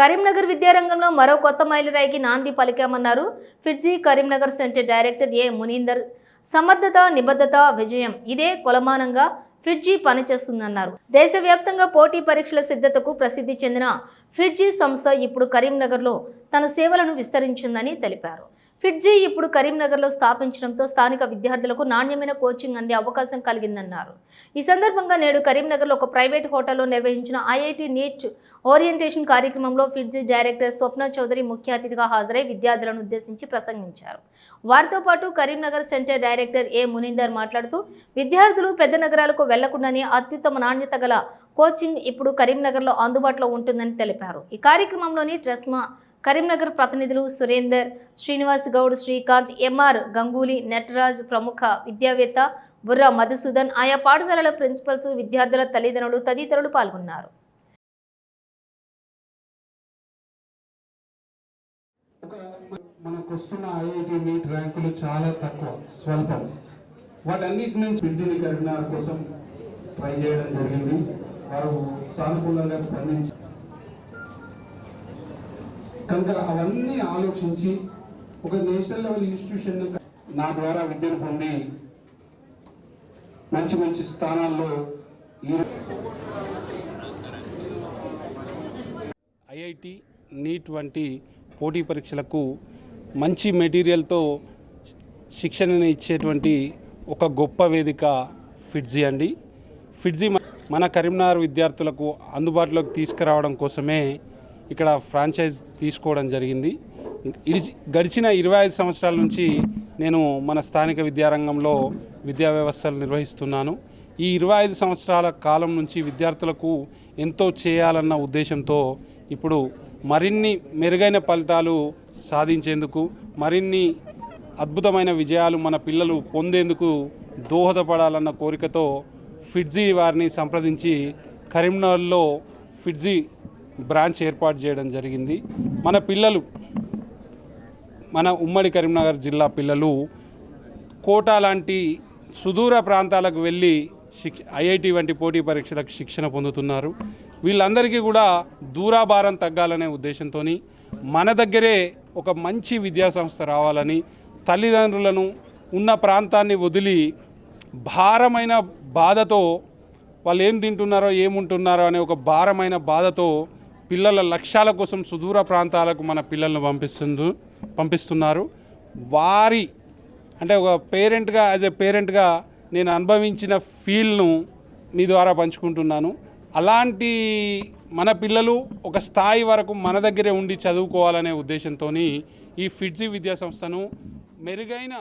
కరీంనగర్ విద్యారంగంలో మరో కొత్త మైలురాయికి నాంది పలికామన్నారు. ఫిడ్జీ Karimnagar centre director A Muninder. సమర్థత నిబద్ధత విజయం ఇదే కొలమానంగా ఫిడ్జీ పనిచేస్తుందన్నారు. దేశవ్యాప్తంగా పోటీ పరీక్షల సిద్ధతకు ప్రసిద్ధి చెందిన ఫిడ్జీ సంస్థ ఇప్పుడు కరీంనగర్లో తన సేవలను విస్తరించిందని తెలిపారు. ఫిడ్జీ ఇప్పుడు కరీంనగర్లో స్థాపించడంతో స్థానిక విద్యార్థులకు నాణ్యమైన కోచింగ్ అందే అవకాశం కలిగిందన్నారు. ఈ సందర్భంగా నేడు కరీంనగర్లో ఒక ప్రైవేట్ హోటల్లో నిర్వహించిన ఐఐటి నీట్ ఓరియంటేషన్ కార్యక్రమంలో ఫిడ్జీ డైరెక్టర్ స్వప్న చౌదరి ముఖ్య అతిథిగా హాజరై విద్యార్థులను ఉద్దేశించి ప్రసంగించారు. వారితో పాటు Karimnagar centre director A Muninder మాట్లాడుతూ విద్యార్థులు పెద్ద నగరాలకు వెళ్ళకుండానే అత్యుత్తమ నాణ్యత గల కోచింగ్ ఇప్పుడు కరీంనగర్లో అందుబాటులో ఉంటుందని తెలిపారు. ఈ కార్యక్రమంలోని ట్రెస్మా కరీంనగర్ ప్రతినిధులు సురేందర్ శ్రీనివాస్ గౌడ్ శ్రీకాంత్ ఎంఆర్ గంగూలీ నటరాజ్ ప్రముఖ విద్యావేత్త బుర్రా మధుసూదన్ ఆయా పాఠశాలల ప్రిన్సిపల్స్ విద్యార్థుల తల్లిదండ్రులు తదితరులు పాల్గొన్నారు. మనకు వస్తున్న ఐఐటి నీట్ ర్యాంకులు చాలా తక్కువ స్వల్పం. వాటన్నిటి నుంచి విద్యుని కరీంనగర్ కోసం ట్రై చేయడం జరిగింది. వారు సానుకూలంగా స్పందించి కనుక అవన్నీ ఆలోచించి ఒక నేషనల్ లెవెల్ ఇన్స్టిట్యూషన్ నా ద్వారా విద్యను పొంది మంచి మంచి స్థానాల్లో ఐఐటి నీట్ వంటి పోటీ పరీక్షలకు మంచి మెటీరియల్తో శిక్షణను ఇచ్చేటువంటి ఒక గొప్ప వేదిక ఫిడ్జీ అండి. ఫిడ్జీ మన కరీంనగర్ విద్యార్థులకు అందుబాటులోకి తీసుకురావడం కోసమే ఇక్కడ ఫ్రాంచైజ్ తీసుకోవడం జరిగింది. గడిచిన ఇరవై ఐదు సంవత్సరాల నుంచి నేను మన స్థానిక విద్యారంగంలో విద్యా వ్యవస్థలు నిర్వహిస్తున్నాను. ఈ ఇరవై ఐదు సంవత్సరాల కాలం నుంచి విద్యార్థులకు ఎంతో చేయాలన్న ఉద్దేశంతో ఇప్పుడు మరిన్ని మెరుగైన ఫలితాలు సాధించేందుకు మరిన్ని అద్భుతమైన విజయాలు మన పిల్లలు పొందేందుకు దోహదపడాలన్న కోరికతో ఫిడ్జీ వారిని సంప్రదించి కరీంనగర్లో ఫిడ్జీ బ్రాంచ్ ఏర్పాటు చేయడం జరిగింది. మన పిల్లలు మన ఉమ్మడి కరీంనగర్ జిల్లా పిల్లలు కోటా లాంటి సుదూర ప్రాంతాలకు వెళ్ళి శిక్ష ఐఐటి వంటి పోటీ పరీక్షలకు శిక్షణ పొందుతున్నారు. వీళ్ళందరికీ కూడా దూరాభారం తగ్గాలనే ఉద్దేశంతో మన దగ్గరే ఒక మంచి విద్యాసంస్థ రావాలని తల్లిదండ్రులను ఉన్న ప్రాంతాన్ని వదిలి భారమైన బాధతో వాళ్ళు ఏం తింటున్నారో ఏముంటున్నారో అనే ఒక భారమైన బాధతో పిల్లల లక్ష్యాల కోసం సుదూర ప్రాంతాలకు మన పిల్లలను పంపిస్తుంది పంపిస్తున్నారు. వారి అంటే ఒక పేరెంట్గా యాజ్ ఎ పేరెంట్గా నేను అనుభవించిన ఫీల్ను మీ ద్వారా పంచుకుంటున్నాను. అలాంటి మన పిల్లలు ఒక స్థాయి వరకు మన దగ్గరే ఉండి చదువుకోవాలనే ఉద్దేశంతో ఈ ఫిడ్జీ విద్యా సంస్థను మెరుగైన